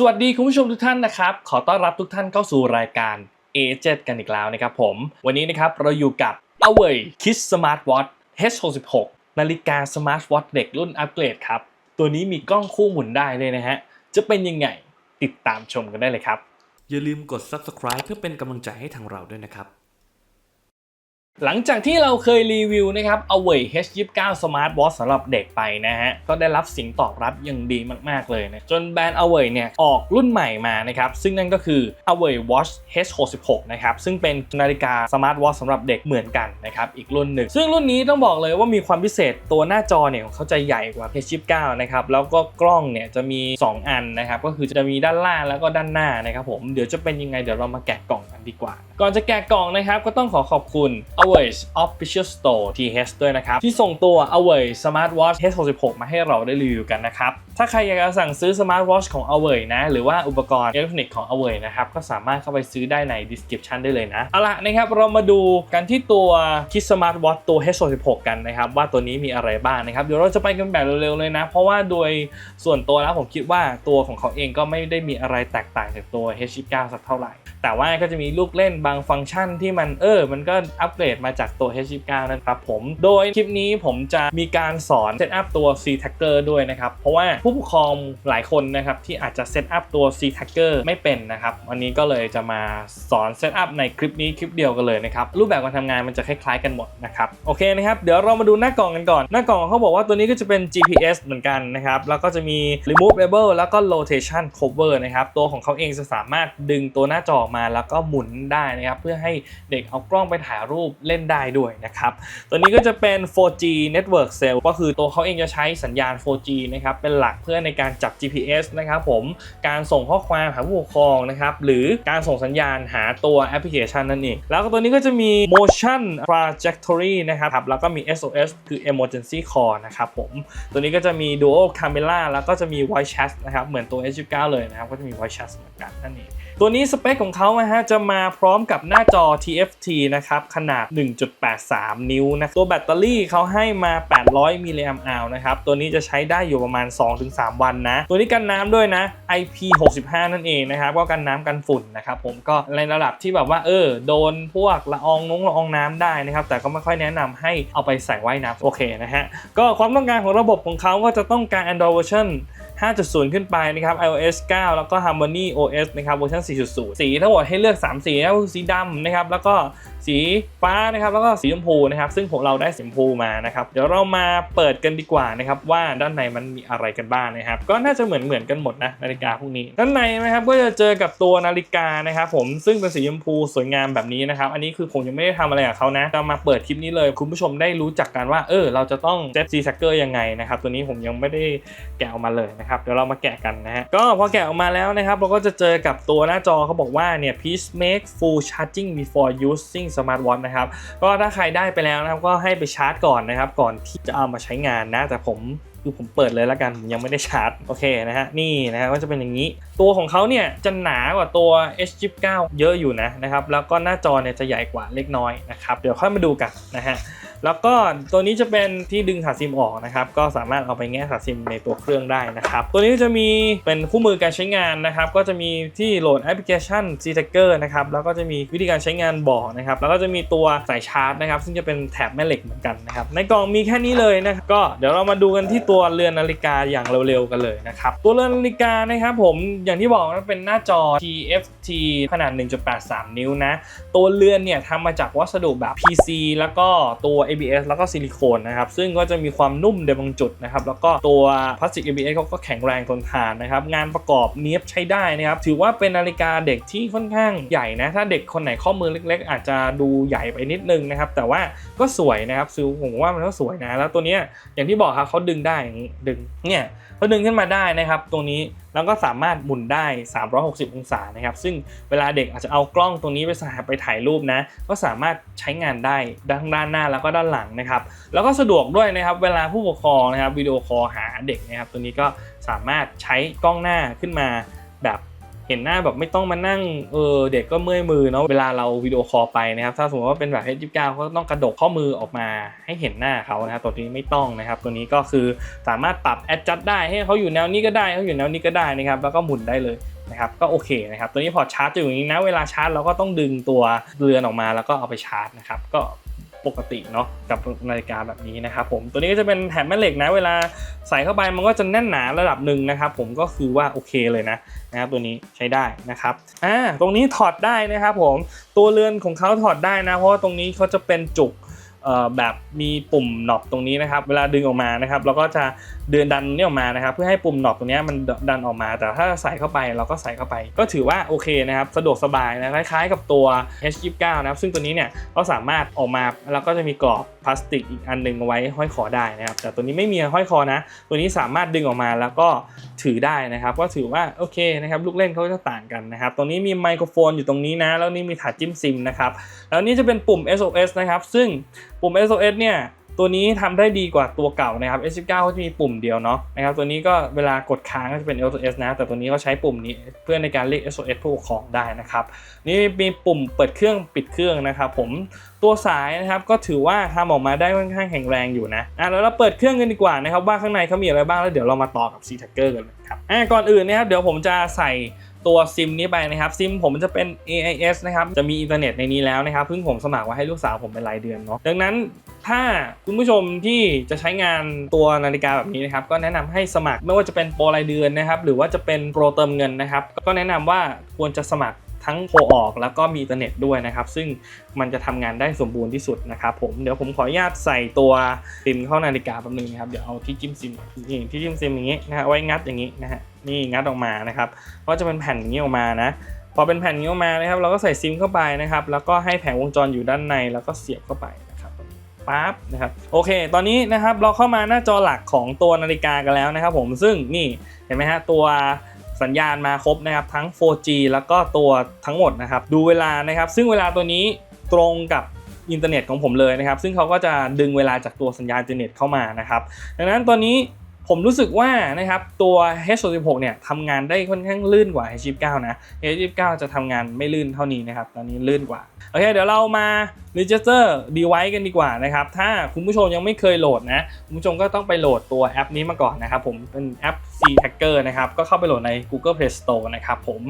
สวัสดีคุณผู้ชมทุกท่านนะครับ ขอต้อนรับทุกท่านเข้าสู่รายการ A7 กันอีกแล้วนะครับผม วันนี้นะครับเราอยู่กับ a w a y Kids Smart Watch H66 นาฬิกา Smart Watch เด็กรุ่นอัปเกรดครับ ตัวนี้มีกล้องคู่หมุนได้เลยนะฮะ จะเป็นยังไงติดตามชมกันได้เลยครับ อย่าลืมกด subscribe เพื่อเป็นกำลังใจให้ทางเราด้วยนะครับ หลังจากที่เราเคยรีวิวนะครับ Away H29 Smart Watch สำหรับเด็กไปนะฮะ ก็ได้รับสียงตอบรับอย่างดีมาก ๆ เลยนะ จนแบรนด์ Away เนี่ย ออกรุ่นใหม่มานะครับ ซึ่งนั่นก็คือ Away Watch H66 นะครับ ซึ่งเป็นนาฬิกา Smart Watch สำหรับเด็กเหมือนกันนะครับ อีกรุ่นหนึ่ง ซึ่งรุ่นนี้ต้องบอกเลยว่ามีความพิเศษตัวหน้าจอเนี่ยของเขาจะใหญ่กว่า H29 นะครับ แล้วก็กล้องเนี่ยจะมี 2 อันนะครับ ก็คือจะมีด้านล่างแล้วก็ด้านหน้านะครับผม เดี๋ยวจะเป็นยังไงเดี๋ยวเรามาแกะกล่องกันดีกว่า ก่อนจะแกะกล่องนะครับก็ต้องขอขอบคุณ Away Official Store TH ด้วยนะครับ ที่ส่งตัว Away Smart Watch H66 มาให้เราได้รีวิวกันนะครับ ถ้าใครอยากจะสั่งซื้อ Smart Watch ของ Away นะ หรือว่าอุปกรณ์อิเล็กทรอนิกส์ของ Away นะครับ ก็สามารถเข้าไปซื้อได้ใน description ได้เลยนะ เอาละนะครับ เรามาดูกันที่ตัว Kids Smart Watch ตัว H66 กันนะครับ ว่าตัวนี้มีอะไรบ้างนะครับ เดี๋ยวเราจะไปกันแบบเร็วๆเลยนะ เพราะว่าโดยส่วนตัวแล้วผมคิดว่าตัวของเขาเองก็ไม่ได้มีอะไรแตกต่างจากตัว H19 สักเท่าไหร่ แต่ว่าก็จะมีลูกเล่นบางฟังก์ชันที่มันเออ มันก็อัปเกรดมาจากตัว H19 นะครับผม โดยคลิปนี้ผมจะมีการสอนเซตอัพตัว C Tagger ด้วยนะครับ เพราะว่าผู้ปกครองหลายคนนะครับที่อาจจะเซตอัพตัว C Tagger ไม่เป็นนะครับ วันนี้ก็เลยจะมาสอนเซตอัพในคลิปนี้คลิปเดียวกันเลยนะครับ รูปแบบการทำงานมันจะคล้ายๆกันหมดนะครับโอเคนะครับเดี๋ยวเรามาดูหน้ากล่องกันก่อน หน้ากล่องเขาบอกว่าตัวนี้ก็จะเป็น GPS เหมือนกันนะครับแล้วก็จะมี removable แล้วก็ rotation cover นะครับตัวของเขาเองจะสามารถดึงตัวหน้าจอมาแล้วก็หมุนได้นะครับเพื่อให้เด็กเอากล้องไปถ่ายรูปเล่นได้ด้วยนะครับ ตัวนี้ก็จะเป็น 4G network cell ก็คือตัวเขาเองจะใช้สัญญาณ 4G นะครับ เป็นหลักเพื่อในการจับ GPS นะครับผม การส่งข้อความหาผู้ปกครองนะครับ หรือการส่งสัญญาณหาตัวแอปพลิเคชันนั่นเอง แล้วก็ตัวนี้ก็จะมี motion trajectory นะครับ แล้วก็มี SOS คือ emergency call นะครับผม ตัวนี้ก็จะมี dual camera แล้วก็จะมี voice chat นะครับ เหมือนตัว H19 เลยนะครับ ก็จะมี voice chat เหมือนกันนั่นเอง ตัวนี้สเปคของเขานะฮะจะมาพร้อมกับหน้าจอ TFT นะครับ ขนาด 1.83 นิ้วนะ ตัวแบตเตอรี่เขาให้มา 800 มิลลิแอมป์อนะครับ ตัวนี้จะใช้ได้อยู่ประมาณ 2-3 วันนะ ตัวนี้กันน้ำด้วยนะ IP65 นั่นเองนะครับ ก็กันน้ำกันฝุ่นนะครับผมก็ในระดับที่แบบว่าเออ โดนพวกละอองนุ้งละอองน้ำได้นะครับ แต่ก็ไม่ค่อยแนะนำให้เอาไปใส่ว่ายน้ำโอเคนะฮะ ก็ความต้องการของระบบของเขาก็จะต้องการ Android version 5.0 ขึ้นไปนะครับ iOS 9 แล้วก็ Harmony OS นะครับเวอร์ชัน4.0 สีทั้งหมดให้เลือก 3 สีนะคือสีดำนะครับแล้วก็สีฟ้านะครับแล้วก็สีชมพูนะครับซึ่งผมเราได้สีชมพูมานะครับเดี๋ยวเรามาเปิดกันดีกว่านะครับว่าด้านในมันมีอะไรกันบ้างนะครับก็น่าจะเหมือนเหมือนกันหมดนะนาฬิกาพวกนี้ ด้านในนะครับก็จะเจอกับตัวนาฬิกานะครับผมซึ่งเป็นสีชมพูสวยงามแบบนี้นะครับอันนี้คือผมยังไม่ได้ทำอะไรกับเขานะจะมาเปิดคลิปนี้เลยคุณผู้ชมได้รู้จักกันว่าเออเราจะต้องเซตซีซักเกอร์ยังไงนะครับตัวนี้ผมยังไม่ได้แกะออกมาเลยนะครับเดี๋ยวเรามาแกะกันนะฮะก็พอแกะออกมาแล้วนะครับเราก็จะเจอกับตัวหน้าจอเขาบอกว่าเนี่ย please make full charging before using smartwatch นะครับก็ถ้าใครได้ไปแล้วนะครับก็ให้ไปชาร์จก่อนนะครับ ก่อนที่จะเอามาใช้งานนะ แต่ผมคือผมเปิดเลยแล้วกันผมยังไม่ได้ชาร์จโอเคนะฮะนี่นะฮะก็จะเป็นอย่างนี้ ตัวของเขาเนี่ยจะหนากว่าตัว H29 เยอะอยู่นะนะครับแล้วก็หน้าจอเนี่ยจะใหญ่กว่าเล็กน้อยนะครับเดี๋ยวค่อยมาดูกันนะฮะ แล้วก็ตัวนี้จะเป็นที่ดึงสายซิมออกนะครับ ก็สามารถเอาไปแง่สายซิมในตัวเครื่องได้นะครับ ตัวนี้จะมีเป็นคู่มือการใช้งานนะครับ ก็จะมีที่โหลดแอปพลิเคชัน c t a g e r นะครับ แล้วก็จะมีวิธีการใช้งานบอกนะครับ แล้วก็จะมีตัวสายชาร์จนะครับ ซึ่งจะเป็นแถบแม่เหล็กเหมือนกันนะครับ ในกล่องมีแค่นี้เลยนะครับก็เดี๋ยวเรามาดูกันที่ตัวเรือนนาฬิกาอย่างเร็วๆกันเลยนะครับ ตัวเรือนนาฬิกานะครับผม อย่างที่บอกนะเป็นหน้าจอ TFT ขนาด 1.83 นิ้วนะ ตัวเรือนเนี่ยทำมาจากวัสดุแบบ PC แล้วก็ตัว ABS แล้วก็ซิลิโคนนะครับซึ่งก็จะมีความนุ่มในบางจุดนะครับแล้วก็ตัวพลาสติก ABS เขาก็แข็งแรงทนทานนะครับงานประกอบเนี้ยบใช้ได้นะครับถือว่าเป็นนาฬิกาเด็กที่ค่อนข้างใหญ่นะถ้าเด็กคนไหนข้อมือเล็ก ๆ อาจจะดูใหญ่ไปนิดนึงนะครับแต่ว่าก็สวยนะครับซื้อผมว่ามันก็สวยนะแล้วตัวเนี้ยอย่างที่บอกครับเขาดึงได้อย่างนี้ดึงเนี่ยเขาดึงขึ้นมาได้นะครับตรงนี้แล้วก็สามารถหมุนได้ 360 องศานะครับ ซึ่งเวลาเด็กอาจจะเอากล้องตรงนี้ไปใส่ไปถ่ายรูปนะ ก็สามารถใช้งานได้ทั้งด้านหน้าแล้วก็ด้านหลังนะครับ แล้วก็สะดวกด้วยนะครับ เวลาผู้ปกครองนะครับวิดีโอคอลหาเด็กนะครับ ตัวนี้ก็สามารถใช้กล้องหน้าขึ้นมาแบบ เห็นหน้าแบบไม่ต้องมานั่งเออเด็กก็เมื่อยมือเนาะเวลาเราวิดีโอคอลไปนะครับถ้าสมมติว่าเป็นแบบ H29 ก็ต้องกระดกข้อมือออกมาให้เห็นหน้าเขานะครับตัวนี้ไม่ต้องนะครับตัวนี้ก็คือสามารถปรับ adjust ได้ให้เขาอยู่แนวนี้ก็ได้เขาอยู่แนวนี้ก็ได้นะครับแล้วก็หมุนได้เลยนะครับก็โอเคนะครับตัวนี้พอชาร์จอยู่อย่างนี้นะเวลาชาร์จเราก็ต้องดึงตัวเรือนออกมาแล้วก็เอาไปชาร์จนะครับก็ ปกติเนาะกับนาฬิกาแบบนี้นะครับผมตัวนี้ก็จะเป็นแถบแม่เหล็กนะเวลาใส่เข้าไปมันก็จะแน่นหนาระดับหนึ่งนะครับผมก็คือว่าโอเคเลยนะนะครับตัวนี้ใช้ได้นะครับอ่าตรงนี้ถอดได้นะครับผมตัวเรือนของเขาถอดได้นะ เพราะว่าตรงนี้เขาจะเป็นจุก แบบมีปุ่มหนอบตรงนี้นะครับ เวลาดึงออกมานะครับ เราก็จะเดินดันนี่ออกมานะครับ เพื่อให้ปุ่มหนอบตรงนี้มันดันออกมา แต่ถ้าใส่เข้าไปเราก็ใส่เข้าไป ก็ถือว่าโอเคนะครับ สะดวกสบายนะคล้ายๆกับตัว H29 นะครับ ซึ่งตัวนี้เนี่ยก็สามารถออกมาแล้วก็จะมีกรอบพลาสติกอีกอันหนึงเอาไว้ห้อยคอได้นะครับ แต่ตัวนี้ไม่มีห้อยคอนะ ตัวนี้สามารถดึงออกมาแล้วก็ ถือได้นะครับ ก็ถือว่าโอเคนะครับลูกเล่นเขาจะต่างกันนะครับตรงนี้มีไมโครโฟนอยู่ตรงนี้นะ แล้วนี่มีถาดจิ้มซิมนะครับแล้วนี่จะเป็นปุ่ม SOS นะครับซึ่งปุ่ม SOS เนี่ย ตัวนี้ทำได้ดีกว่าตัวเก่านะครับ S19 เขาจะมีปุ่มเดียวเนาะนะครับตัวนี้ก็เวลากดค้างก็จะเป็น SOS นะ แต่ตัวนี้ก็ใช้ปุ่มนี้เพื่อในการเรียก SOS ผู้ปกครองได้นะครับ นี่มีปุ่มเปิดเครื่องปิดเครื่องนะครับผมตัวสายนะครับก็ถือว่าทำออกมาได้ค่อนข้างแข็งแรงอยู่นะอะแล้วเราเปิดเครื่องกันดีกว่านะครับว่าข้างในเขามีอะไรบ้างแล้วเดี๋ยวเรามาต่อกับ C Tracker กันครับอะก่อนอื่นนะครับเดี๋ยวผมจะใส่ ตัวซิมนี้ไปนะครับซิมผมจะเป็น AIS นะครับจะมีอินเทอร์เน็ตในนี้แล้วนะครับเพิ่งผมสมัครไว้ให้ลูกสาวผมเป็นรายเดือนเนาะดังนั้นถ้าคุณผู้ชมที่จะใช้งานตัวนาฬิกาแบบนี้นะครับก็แนะนำให้สมัครไม่ว่าจะเป็นโปรรายเดือนนะครับหรือว่าจะเป็นโปรเติมเงินนะครับก็แนะนำว่าควรจะสมัคร ทั้งโทรออกแล้วก็มีอินเทอร์เน็ตด้วยนะครับ ซึ่งมันจะทำงานได้สมบูรณ์ที่สุดนะครับผมเดี๋ยวผมขออนุญาตใส่ตัวซิมเข้านาฬิกาแป๊บนึงนะครับเดี๋ยวเอาที่จิ้มซิมนี่ที่จิ้มซิมอย่างนี้นะฮะไว้งัดอย่างนี้นะฮะนี่งัดออกมานะครับก็จะเป็นแผ่นอย่างนี้ออกมานะพอเป็นแผ่นอย่างนี้ออกมานะครับ เราก็ใส่ซิมเข้าไปนะครับ แล้วก็ให้แผงวงจรอยู่ด้านในแล้วก็เสียบเข้าไปนะครับปั๊บนะครับโอเค ตอนนี้นะครับเราเข้ามาหน้าจอหลักของตัวนาฬิกากันแล้วนะครับ ผมซึ่งนี่เห็นไหมฮะตัว สัญญาณมาครบนะครับทั้ง 4G แล้วก็ตัวทั้งหมดนะครับ ดูเวลานะครับ ซึ่งเวลาตัวนี้ตรงกับอินเทอร์เน็ตของผมเลยนะครับ ซึ่งเขาก็จะดึงเวลาจากตัวสัญญาณอินเทอร์เน็ตเข้ามานะครับ ดังนั้นตอนนี้ผมรู้สึกว่านะครับตัว H16 เนี่ยทำงานได้ค่อนข้างลื่นกว่า H29 นะ H29 จะทำงานไม่ลื่นเท่านี้นะครับ ตอนนี้ลื่นกว่า โอเค เดี๋ยวเรามา register device กันดีกว่านะครับ ถ้าคุณผู้ชมยังไม่เคยโหลดนะ คุณผู้ชมก็ต้องไปโหลดตัวแอปนี้มาก่อนนะครับผม เป็นแอป C Tracker นะครับ ก็เข้าไปโหลดใน Google Play Store นะครับผม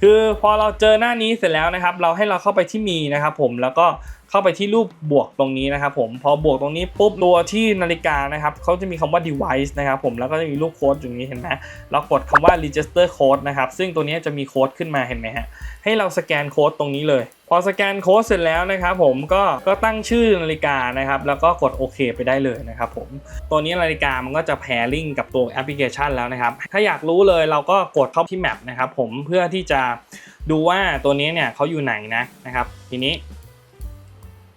คือพอเราเจอหน้านี้เสร็จแล้วนะครับ เราให้เราเข้าไปที่มีนะครับผม แล้วก็เข้าไปที่รูปบวกตรงนี้นะครับผม พอบวกตรงนี้ปุ๊บตัวที่นาฬิกานะครับเขาจะมีคำว่า device นะครับผม แล้วก็จะมีรูปโค้ดอยู่นี้เห็นไหมเรากดคำว่า register code นะครับ ซึ่งตัวนี้จะมีโค้ดขึ้นมาเห็นไหมฮะ ให้เราสแกนโค้ดตรงนี้เลย อสแกนโค้ดเสร็จแล้วนะครับผมก็ก็ตั้งชื่อนาฬิกานะครับ แล้วก็กดโอเคไปได้เลยนะครับผมตัวนี้นาฬิกามันก็จะแพริงกับตัวแอปพลิเคชันแล้วนะครับ ถ้าอยากรู้เลยเราก็กดเข้าที่แมปนะครับผมเพื่อที่จะดูว่าตัวนี้เนี่ยเขาอยู่ไหนนะนะครับ ทีนี้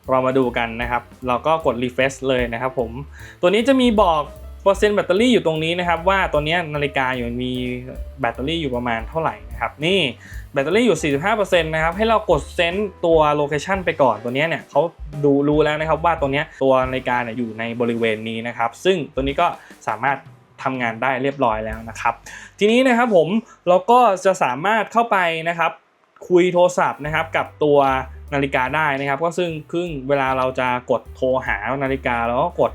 เรามาดูกันนะครับ เราก็กด refresh เลยนะครับผม ตัวนี้จะมีบอก เปอร์เซ็นต์แบตเตอรี่อยู่ตรงนี้นะครับว่าตัวนี้นาฬิกาอยู่มีแบตเตอรี่อยู่ประมาณเท่าไหร่นะครับนี่แบตเตอรี่อยู่ 45%นะครับให้เรากดเซนต์ตัวโลเคชันไปก่อนตัวนี้เนี่ยเขาดูรู้แล้วนะครับว่าตัวนี้ตัวนาฬิกาเนี่ยอยู่ในบริเวณนี้นะครับซึ่งตัวนี้ก็สามารถทำงานได้เรียบร้อยแล้วนะครับ ทีนี้นะครับผมเราก็จะสามารถเข้าไปนะครับคุยโทรศัพท์นะครับกับตัว นาฬิกาได้นะครับ ก็ซึ่งครึ่งเวลาเราจะกดโทรหานาฬิกาแล้วก็กด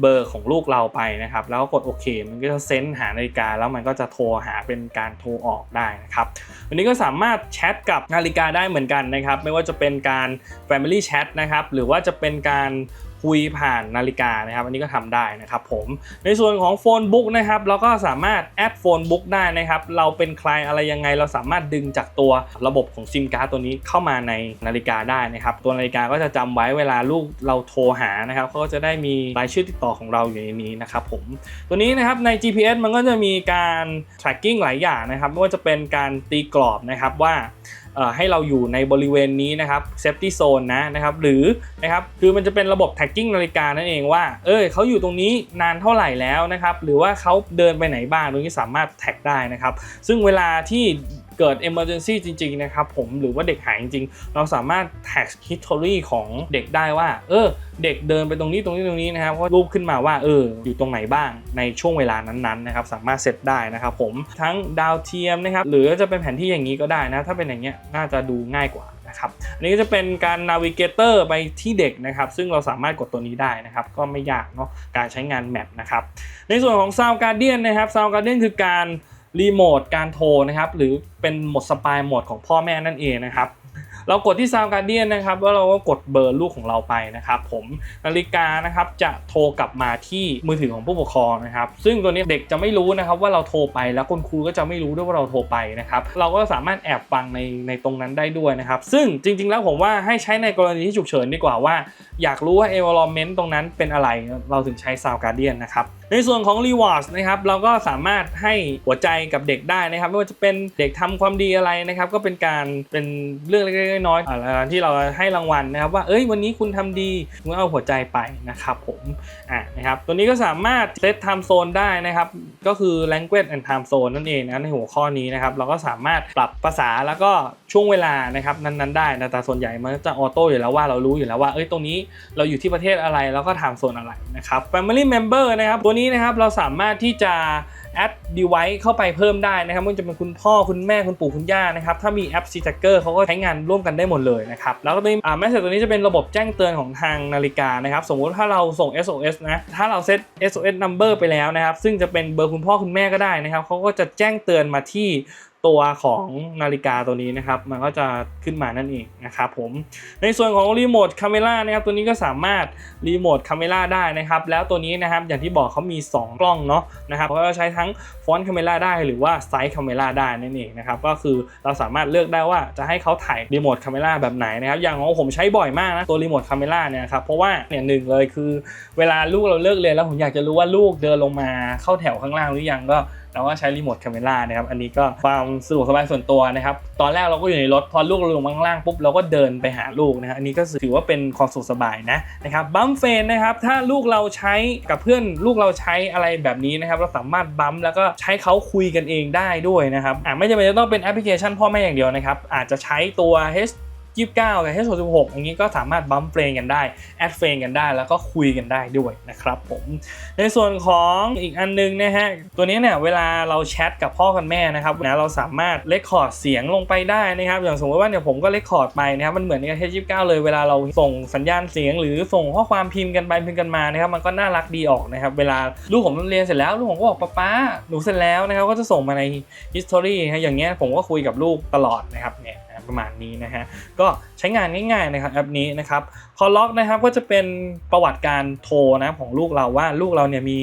เบอร์ของลูกเราไปนะครับ แล้วก็กดโอเค มันก็จะเซนหานาฬิกาแล้วมันก็จะโทรหาเป็นการโทรออกได้นะครับวันนี้ก็สามารถแชทกับนาฬิกาได้เหมือนกันนะครับ ไม่ว่าจะเป็นการ Family Chat นะครับหรือว่าจะเป็นการ คุยผ่านนาฬิกานะครับอันนี้ก็ทำได้นะครับผมในส่วนของโฟนบุ๊กนะครับเราก็สามารถแอดโฟนบุ๊กได้นะครับเราเป็นใครอะไรยังไงเราสามารถดึงจากตัวระบบของซิมการ์ดตัวนี้เข้ามาในนาฬิกาได้นะครับตัวนาฬิกาก็จะจำไว้เวลาลูกเราโทรหานะครับเขาก็จะได้มีรายชื่อติดต่อของเราอยู่ในนี้นะครับผมตัวนี้นะครับใน GPS มันก็จะมีการ tracking หลายอย่างนะครับไม่ว่าจะเป็นการตีกรอบนะครับว่า ให้เราอยู่ในบริเวณนี้นะครับ safety zone นะนะครับหรือนะครับคือมันจะเป็นระบบ tagging นาฬิกานั่นเองว่าเอ้ยเขาอยู่ตรงนี้นานเท่าไหร่แล้วนะครับหรือว่าเขาเดินไปไหนบ้างตรงนี้สามารถแท็กได้นะครับซึ่งเวลาที่ เกิด emergency จริง ๆ นะครับผมหรือว่าเด็กหายจริง ๆ เราสามารถ tag history ของเด็กได้ว่า เออ เด็กเดินไปตรงนี้ตรงนี้ตรงนี้นะครับก็รูปขึ้นมาว่าเอออยู่ตรงไหนบ้างในช่วงเวลานั้นๆนะครับสามารถเซตได้นะครับ ผมทั้งดาวเทียมนะครับหรือจะเป็นแผนที่อย่างนี้ก็ได้นะ ถ้าเป็นอย่างเงี้ยน่าจะดูง่ายกว่านะครับอันนี้ก็จะเป็นการ navigator ไปที่เด็กนะครับ ซึ่งเราสามารถกดตัวนี้ได้นะครับ ก็ไม่ยากเนาะการใช้งานแมปนะครับ ในส่วนของ Sound Guardian นะครับ Sound Guardian คือการ รีโมทการโทรนะครับ หรือเป็นโหมดสปายโหมดของพ่อแม่นั่นเองนะครับ เรากดที่ Sound Guardian นะครับแล้วเราก็กดเบอร์ลูกของเราไปนะครับ ผมนาฬิกานะครับจะโทรกลับมาที่มือถือของผู้ปกครองนะครับ ซึ่งตัวนี้เด็กจะไม่รู้นะครับว่าเราโทรไปแล้วคุณครูก็จะไม่รู้ด้วยว่าเราโทรไปนะครับ เราก็สามารถแอบฟังในในตรงนั้นได้ด้วยนะครับ ซึ่งจริง ๆ แล้วผมว่าให้ใช้ในกรณีที่ฉุกเฉินดีกว่าว่า อยากรู้ว่า environment ตรงนั้นเป็นอะไร เราถึงใช้ Sound Guardian นะครับในส่วนของ rewards นะครับเราก็สามารถให้หัวใจกับเด็กได้นะครับไม่ว่าจะเป็นเด็กทำความดีอะไรนะครับก็เป็นการเป็นเรื่องเล็กๆน้อยๆที่เราให้รางวัลนะครับว่าเอ้ยวันนี้คุณทำดีคุณเอาหัวใจไปนะครับผมอ่านะครับตัวนี้ก็สามารถเซต time zone ได้นะครับ ก็คือ language and time zone นั่นเองนะในหัวข้อนี้นะครับ เราก็สามารถปรับภาษาแล้วก็ช่วงเวลานะครับนั้นๆได้นะแต่ส่วนใหญ่มันจะออโต้อยู่แล้วว่าเรารู้อยู่แล้วว่าเอ้ยตรงนี้เราอยู่ที่ประเทศอะไรแล้วก็ time zone อะไรนะครับ family member นะครับตัวนี้นะครับเราสามารถที่จะ แอด device เข้าไปเพิ่มได้นะครับไมันจะเป็นคุณพ่อคุณแม่คุณปู่คุณย่านะครับถ้ามีแอป c t a c k e r เขาก็ใช้งานร่วมกันได้หมดเลยนะครับแล้วก็ตัวนี้อ่าแมสเซจตัวนี้จะเป็นระบบแจ้งเตือนของทางนาฬิกานะครับสมมุติถ้าเราส่ง SOS นะถ้าเราเซต SOS number ไปแล้วนะครับซึ่งจะเป็นเบอร์คุณพ่อคุณแม่ก็ได้นะครับเขาก็จะแจ้งเตือนมาที่ ตัวของนาฬิกาตัวนี้นะครับ มันก็จะขึ้นมานั่นเองนะครับผม ในส่วนของรีโมทคาเมรานะครับ ตัวนี้ก็สามารถรีโมทคาเมราได้นะครับ แล้วตัวนี้นะครับ อย่างที่บอกเขามี 2 กล้องเนาะนะครับเขาก็ใช้ทั้งฟอนต์คาเมราได้หรือว่าไซส์คาเมราได้นั่นเองนะครับ ก็คือเราสามารถเลือกได้ว่าจะให้เขาถ่ายรีโมทคาเมราแบบไหนนะครับ อย่างของผมใช้บ่อยมากนะตัวรีโมทคาเมราเนี่ยครับ เพราะว่าเนี่ยหนึ่งเลยคือ เวลาลูกเราเลิกเรียนแล้วผมอยากจะรู้ว่าลูกเดินลงมาเข้าแถวข้างล่างหรือยังก็ เราก็ใช้รีโมทคาเมรานะครับ อันนี้ก็ความสะดวกสบายส่วนตัวนะครับ ตอนแรกเราก็อยู่ในรถ พอลูกเราลงมาข้างล่างปุ๊บเราก็เดินไปหาลูกนะครับอันนี้ก็ถือว่าเป็นความสะดวกสบายนะนะครับบัมเฟนนะครับถ้าลูกเราใช้กับเพื่อนลูกเราใช้อะไรแบบนี้นะครับ เราสามารถบัมแล้วก็ใช้เขาคุยกันเองได้ด้วยนะครับอ่าไม่จำเป็นจะต้องเป็นแอปพลิเคชันพ่อแม่อย่างเดียวนะครับอาจจะใช้ตัว H 29กับ H66 อย่างนี้ก็สามารถบัมเฟรนกันได้ แอดเฟรนกันได้ แล้วก็คุยกันได้ด้วยนะครับผม ในส่วนของอีกอันนึงนะฮะ ตัวนี้เนี่ยเวลาเราแชทกับพ่อกับแม่นะครับนะเราสามารถเลคคอร์ดเสียงลงไปได้นะครับ อย่างสมมติว่าเนี่ยผมก็เลคคอร์ดไปนะครับ มันเหมือนใน H29 เลย เวลาเราส่งสัญญาณเสียง หรือส่งข้อความพิมพ์กันไปพิมพ์กันมานะครับ มันก็น่ารักดีออกนะครับ เวลาลูกผมเรียนเสร็จแล้วลูกผมก็บอกป๊าป๊าหนูเสร็จแล้วนะครับ ก็จะส่งมาใน history นะอย่างเงี้ยผมก็คุยกับลูกตลอดนะครับเนี่ย ประมาณนี้นะฮะก็ใช้งานง่ายๆนะครับแอปนี้นะครับคอล็อกนะครับก็จะเป็นประวัติการโทรนะของลูกเราว่าลูกเราเนี่ยมี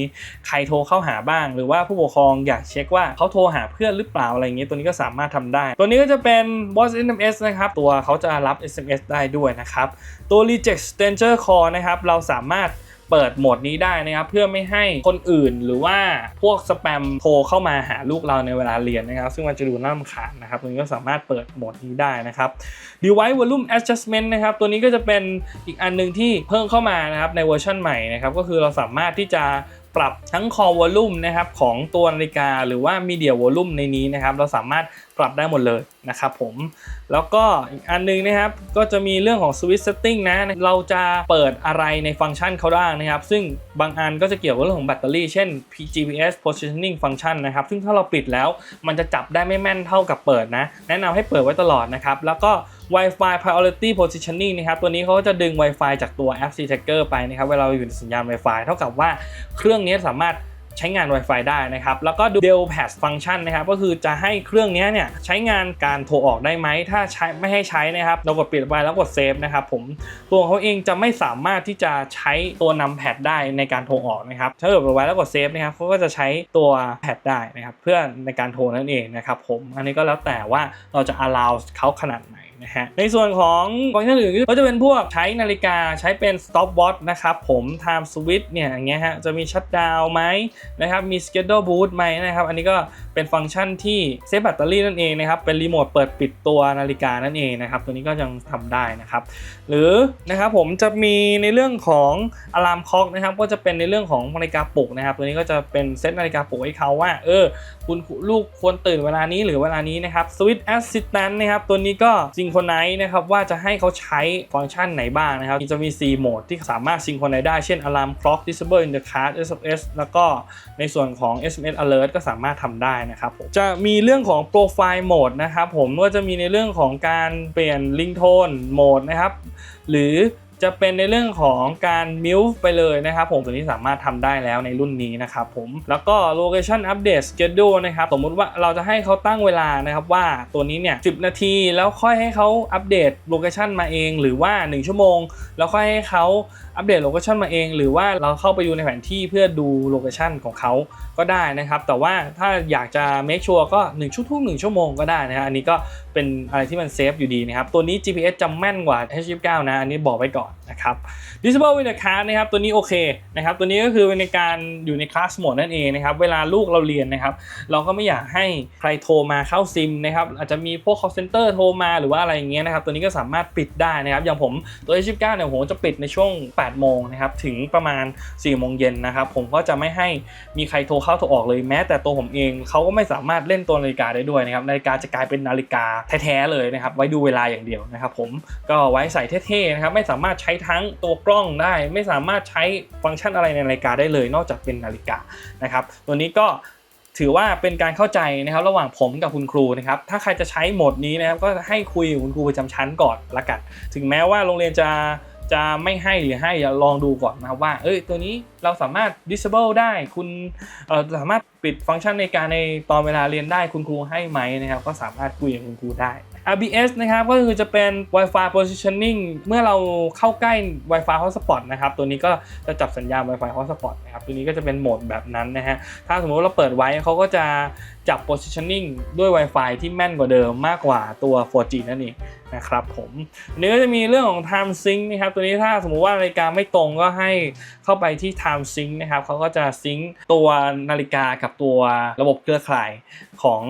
ใครโทรเข้าหาบ้าง หรือว่าผู้ปกครองอยากเช็คว่าเขาโทรหาเพื่อนหรือเปล่าอะไรอย่างเงี้ยตัวนี้ก็สามารถทำได้ ตัวนี้ก็จะเป็น Boss SMS นะครับตัวเขาจะรับ SMS ได้ด้วยนะครับตัว Reject Stranger Call นะครับเราสามารถ เปิดโหมดนี้ได้นะครับเพื่อไม่ให้คนอื่นหรือว่าพวกสแปมโทรเข้ามาหาลูกเราในเวลาเรียนนะครับ ซึ่งมันจะดูน่ารำคาญนะครับตัวนี้ก็สามารถเปิดโหมดนี้ได้นะครับ Device Volume Adjustment นะครับตัวนี้ก็จะเป็นอีกอันหนึงที่เพิ่มเข้ามานะครับในเวอร์ชันใหม่นะครับก็คือเราสามารถที่จะปรับทั้ง Call Volume นะครับของตัวนาฬิกาหรือว่า Media Volume ในนี้นะครับ เราสามารถ ปรับได้หมดเลยนะครับผม แล้วก็อีกอันหนึงนะครับ ก็จะมีเรื่องของ Switch Setting นะ เราจะเปิดอะไรในฟังก์ชันเขาได้นะครับ ซึ่งบางอันก็จะเกี่ยวกับเรื่องของแบตเตอรี่ เช่น GPS Positioning Function นะครับ ซึ่งถ้าเราปิดแล้วมันจะจับได้ไม่แม่นเท่ากับเปิดนะ แนะนำให้เปิดไว้ตลอดนะครับ แล้วก็ Wi-Fi Priority Positioning นะครับ ตัวนี้เขาก็จะดึง Wi-Fi จากตัว App C Tracker ไปนะครับ เวลาเราอยู่ในสัญญาณ Wi-Fi เท่ากับว่าเครื่องนี้สามารถ ใช้งาน Wi-Fi ได้นะครับ แล้วก็ดู Dual Pass Function นะครับ ก็คือจะให้เครื่องนี้เนี่ยใช้งานการโทรออกได้ไหม ถ้าใช้ไม่ให้ใช้นะครับ เรากดปิดไปแล้วกดเซฟนะครับผม ตัวเขาเองจะไม่สามารถที่จะใช้ตัวนำแพดได้ในการโทรออกนะครับ ถ้าเกิดไว้แล้วกดเซฟนะครับเขาก็จะใช้ตัวแพดได้นะครับ เพื่อในการโทรนั่นเองนะครับผม อันนี้ก็แล้วแต่ว่าเราจะ allow เขาขนาดไหน นะฮะในส่วนของฟังก์ชันอื่นก็จะเป็นพวกใช้นาฬิกาใช้เป็น stop watch นะครับผม time switch เนี่ยอย่างเงี้ยฮะจะมี shut down ไหมนะครับมี schedule boot ไหมนะครับอันนี้ก็เป็นฟังก์ชันที่เซฟแบตเตอรี่นั่นเองนะครับเป็นรีโมทเปิดปิดตัวนาฬิกานั่นเองนะครับตัวนี้ก็ยังทำได้นะครับหรือนะครับผมจะมีในเรื่องของอะลามคล็อกนะครับก็จะเป็นในเรื่องของนาฬิกาปลุกนะครับตัวนี้ก็จะเป็นเซตนาฬิกาปลุกให้เขาว่าเออคุณลูกควรตื่นเวลานี้หรือเวลานี้นะครับสวิตช์แอสซิสแตนต์นะครับตัวนี้ก็ซิงโครไนซ์นะครับว่าจะให้เขาใช้ฟังก์ชันไหนบ้างนะครับจะมี 4 โหมดที่สามารถซิงโครไนซ์ได้เช่น Alarm Clock Disable in the Car SMS แล้วก็ในส่วนของ SMS Alert ก็สามารถทำได้นะครับผมจะมีเรื่องของ Profile Mode นะครับผมก็จะมีในเรื่องของการเปลี่ยน Ringtone โหมดนะครับหรือ จะเป็นในเรื่องของการมิวไปเลยนะครับผมตัวนี้สามารถทำได้แล้วในรุ่นนี้นะครับผมแล้วก็ location update schedule นะครับสมมุติว่าเราจะให้เขาตั้งเวลานะครับว่าตัวนี้เนี่ยสินาทีแล้วค่อยให้เขาอัปเดตโลเคชันมาเอง หรือว่า 1 ชั่วโมง แล้วค่อยให้เขาอัปเดตโลเคชันมาเอง หรือว่าเราเข้าไปดูในแผนที่เพื่อดูโลเคชันของเขาก็ได้นะครับ แต่ว่าถ้าอยากจะ make sure ก็1ชั่วโมง1ชั่วโมงก็ได้นะครับอันนี้ก็เป็นอะไรที่มันเซฟอยู่ดีนะครับ ตัวนี้ GPS จำแม่นกว่า H29 นะ อันนี้บอกไว้ก่อนนะครับ Disable with a card นะครับ ตัวนี้โอเคนะครับ ตัวนี้ก็คือเป็นการอยู่ในคลาสโหมดนั่นเองนะครับ เวลาลูกเราเรียนนะครับ เราก็ไม่อยากให้ใครโทรมาเข้าซิมนะครับ อาจจะมีพวก call center โทรมาหรือว่าอะไรอย่างเงี้ยนะครับ ตัวนี้ก็สามารถปิดได้นะครับ อย่างผมตัว H19 เนี่ยผมจะปิดในช่วง8โมงนะครับถึงประมาณ4โมงเย็นนะครับผมก็จะไม่ให้มีใครโทรเข้าโทรออกเลยแม้ แต่ตัวผมเองเขาก็ไม่สามารถเล่นตัวนาฬิกาได้ด้วยนะครับนาฬิกาจะกลายเป็นนาฬิกาแท้ๆเลยนะครับไว้ดูเวลาอย่างเดียวนะครับผมก็ไว้ใส่เท่ๆนะครับไม่สามารถใช้ทั้งตัวกล้องได้ ไม่สามารถใช้ฟังก์ชันอะไรในนาฬิกาได้เลย นอกจากเป็นนาฬิกานะครับตัวนี้ก็ถือว่าเป็นการเข้าใจนะครับระหว่างผมกับคุณครูนะครับถ้าใครจะใช้โหมดนี้นะครับก็ให้คุยกับคุณครูประจำชั้นก่อนละกัน ถึงแม้ว่าโรงเรียนจะ จะไม่ให้หรือให้ลองดูก่อนนะครับว่าเอ้ยตัวนี้เราสามารถ disable ได้คุณสามารถปิดฟังก์ชันในการในตอนเวลาเรียนได้คุณครูให้ไหมนะครับ ก็สามารถคุยกับคุณครูได้ RBS นะครับก็คือจะเป็น Wi-Fi positioning เมื่อเราเข้าใกล้ Wi-Fi hotspot นะครับตัวนี้ก็จะจับสัญญาณ Wi-Fi hotspot นะครับตัวนี้ก็จะเป็นโหมดแบบนั้นนะฮะถ้าสมมติว่าเราเปิดไว้เขาก็จะจับ positioning ด้วย Wi-Fi ที่แม่นกว่าเดิมมากกว่าตัว 4G นั่นเองนะครับผมอันนี้ก็จะมีเรื่องของ time sync นะครับตัวนี้ถ้าสมมุติว่านาฬิกาไม่ตรงก็ให้เข้าไปที่ time sync นะครับเขาก็จะซิงค์ตัวนาฬิกากับตัวระบบเครือข่ายของ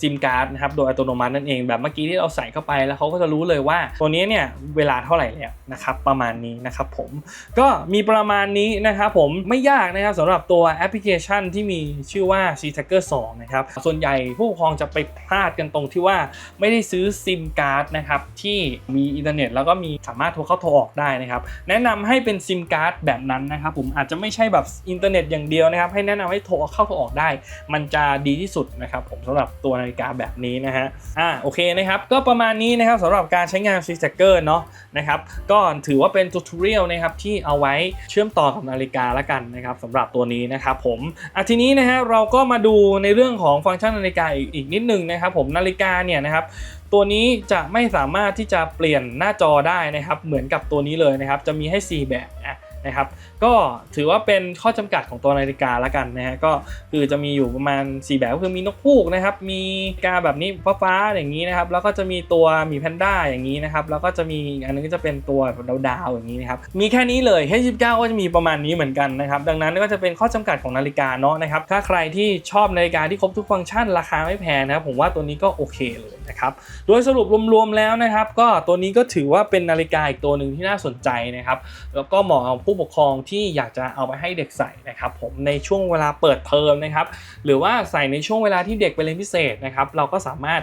ซิมการ์ดนะครับโดยอัตโนมัตินั่นเองแบบเมื่อกี้ที่เราใส่เข้าไปแล้วเขาก็จะรู้เลยว่าตัวนี้เนี่ยเวลาเท่าไหร่แล้วนะครับประมาณนี้นะครับผมก็มีประมาณนี้นะครับผมไม่ยากนะครับสำหรับตัวแอปพลิเคชันที่มีชื่อว่า C Tracker 2นะครับส่วนใหญ่ผู้ปกครองจะไปพลาดกันตรงที่ว่าไม่ได้ซื้อซิมการ์ดนะครับที่มีอินเทอร์เน็ตแล้วก็มีสามารถโทรเข้าโทรออกได้นะครับแนะนำให้เป็นซิมการ์ดแบบนั้นนะครับผมอาจจะไม่ใช่แบบอินเทอร์เน็ตอย่างเดียวนะครับให้แนะนำให้โทรเข้าโทรออกได้ มันจะดีที่สุดนะครับผมสำหรับตัวนาฬิกาแบบนี้นะฮะอ่าโอเคนะครับก็ประมาณนี้นะครับสำหรับการใช้งาน s ี t เกอร์เนาะนะครับก็ถือว่าเป็นทูตเรียลนะครับที่เอาไว้เชื่อมต่อกับนาฬิกาละกันนะครับสำหรับตัวนี้นะครับผมอะทีนี้นะฮะเราก็มาดูในเรื่องของฟังก์ชันนาฬิกาอีกอีกนิดนึงนะครับผมนาฬิกาเนี่ยนะครับตัวนี้จะไม่สามารถที่จะเปลี่ยนหน้าจอได้นะครับเหมือนกับตัวนี้เลยนะครับจะมีให้ 4 แบบนะ นะครับ ก็ถือว่าเป็นข้อจำกัดของตัวนาฬิกาละกันนะฮะก็คือจะมีอยู่ประมาณ 4 แบบก็คือมีนกฮูกนะครับ มีกาแบบนี้ฟ้าๆอย่างนี้นะครับ แล้วก็จะมีตัวหมีแพนด้าอย่างนี้นะครับ แล้วก็จะมีอันนึงก็จะเป็นตัวดาวๆอย่างนี้นะครับมีแค่นี้เลย H19 ก็จะมีประมาณนี้เหมือนกันนะครับ ดังนั้นก็จะเป็นข้อจำกัดของนาฬิกาเนาะนะครับถ้าใครที่ชอบนาฬิกาที่ครบทุกฟังก์ชันราคาไม่แพงนะครับผมว่าตัวนี้ก็โอเคเลยนะครับโดยสรุปรวมๆแล้วนะครับ ก็ตัวนี้ก็ถือว่าเป็นนาฬิกาอีกตัวหนึ่งที่น่าสนใจนะครับแล้วก็เหมาะกับผู้ปกครองที่อยากจะเอาไปให้เด็กใส่นะครับผมในช่วงเวลาเปิดเทอมนะครับหรือว่าใส่ในช่วงเวลาที่เด็กไปเรียนพิเศษนะครับเราก็สามารถ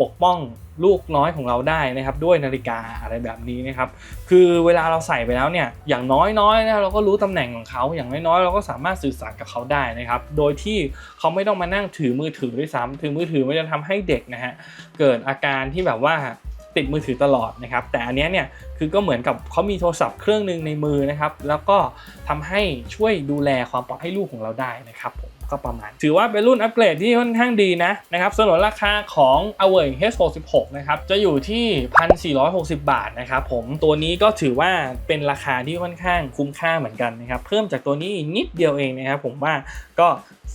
ปกป้องลูกน้อยของเราได้นะครับด้วยนาฬิกาอะไรแบบนี้นะครับคือเวลาเราใส่ไปแล้วเนี่ยอย่างน้อยๆนะเราก็รู้ตำแหน่งของเขาอย่างน้อยๆ เราก็สามารถสื่อสารกับเขาได้นะครับโดยที่เขาไม่ต้องมานั่งถือมือถือด้วยซ้ำถือมือถือมันจะทำให้เด็กนะฮะเกิดอาการที่แบบว่า ติดมือถือตลอดนะครับ แต่อันนี้เนี่ยคือก็เหมือนกับเขามีโทรศัพท์เครื่องหนึ่งในมือนะครับ แล้วก็ทำให้ช่วยดูแลความปลอดภัยลูกของเราได้นะครับผมก็ประมาณ ถือว่าเป็นรุ่นอัปเกรดที่ค่อนข้างดีนะนะครับส่วนราคาของ a w a y H66 นะครับจะอยู่ที่ 1,460 บาทนะครับผมตัวนี้ก็ถือว่าเป็นราคาที่ค่อนข้างคุ้มค่าเหมือนกันนะครับ เพิ่มจากตัวนี้นิดเดียวเองนะครับผมว่าก็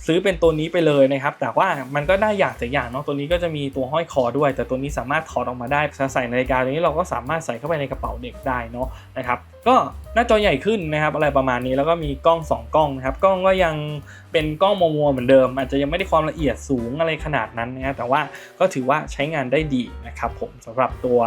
ซื้อเป็นตัวนี้ไปเลยนะครับ แต่ว่ามันก็ได้อย่างแต่อย่างเนาะตัวนี้ก็จะมีตัวห้อยคอด้วย แต่ตัวนี้สามารถถอดออกมาได้ใส่นาฬิกาตัวนี้เราก็สามารถใส่เข้าไปในกระเป๋าเด็กได้เนาะนะครับก็หน้าจอใหญ่ขึ้นนะครับอะไรประมาณนี้แล้วก็มีกล้อง 2 กล้องนะครับกล้องก็ยังเป็นกล้องมัวๆเหมือนเดิม อาจจะยังไม่ได้ความละเอียดสูงอะไรขนาดนั้นนะแต่ว่าก็ถือว่าใช้งานได้ดีนะครับผมสำหรับตัว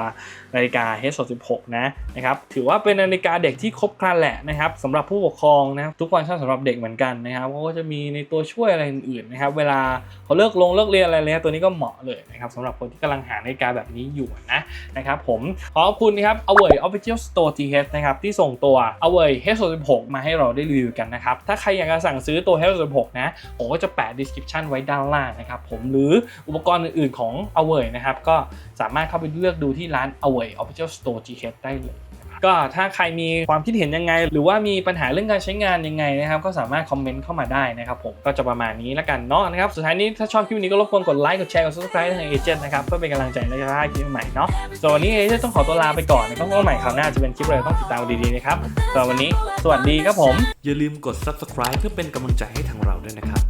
นาฬิกา H16 นะนะครับถือว่าเป็นนาฬิกาเด็กที่ครบครันแหละนะครับสำหรับผู้ปกครองนะครับทุกฟังก์ชันสำหรับเด็กเหมือนกันนะครับก็จะมีในตัวช่วยอะไรอื่นๆนะครับ เวลาเขาเลิกลงเลิกเรียนอะไรเลยตัวนี้ก็เหมาะเลยนะครับสำหรับคนที่กำลังหานาฬิกาแบบนี้อยู่นะนะครับผมขอบคุณนะครับ a w a y Official Store TH นะครับที่ส่งตัว a w a y H16 มาให้เราได้รีวิวกันนะครับ ถ้าใครอยากจะสั่งซื้อตัว H16 นะผมก็จะแปะ description ไว้ด้านล่างนะครับผมหรืออุปกรณ์อื่นๆของ a w a y นะครับก็สามารถเข้าไปเลือกดูที่ร้าน a w a y Official Store TH ได้เลย ก็ถ้าใครมีความคิดเห็นยังไง หรือว่ามีปัญหาเรื่องการใช้งานยังไงนะครับ ก็สามารถคอมเมนต์เข้ามาได้นะครับผมก็จะประมาณนี้แล้วกันเนาะนะครับ สุดท้ายนี้ถ้าชอบคลิปนี้ก็รบกวนกดไลค์กดแชร์กด subscribe ทางเอเจนต์นะครับเพื่อเป็นกำลังใจในการทำคลิปใหม่เนาะส่วนวันนี้เอเจนต์ต้องขอตัวลาไปก่อนนะครับเพราะว่าใหม่คราวหน้าจะเป็นคลิปอะไรต้องติดตามดีๆนะครับสำหรับวันนี้ สวัสดีครับผม อย่าลืมกด subscribe เพื่อเป็นกำลังใจให้ทางเราด้วยนะครับ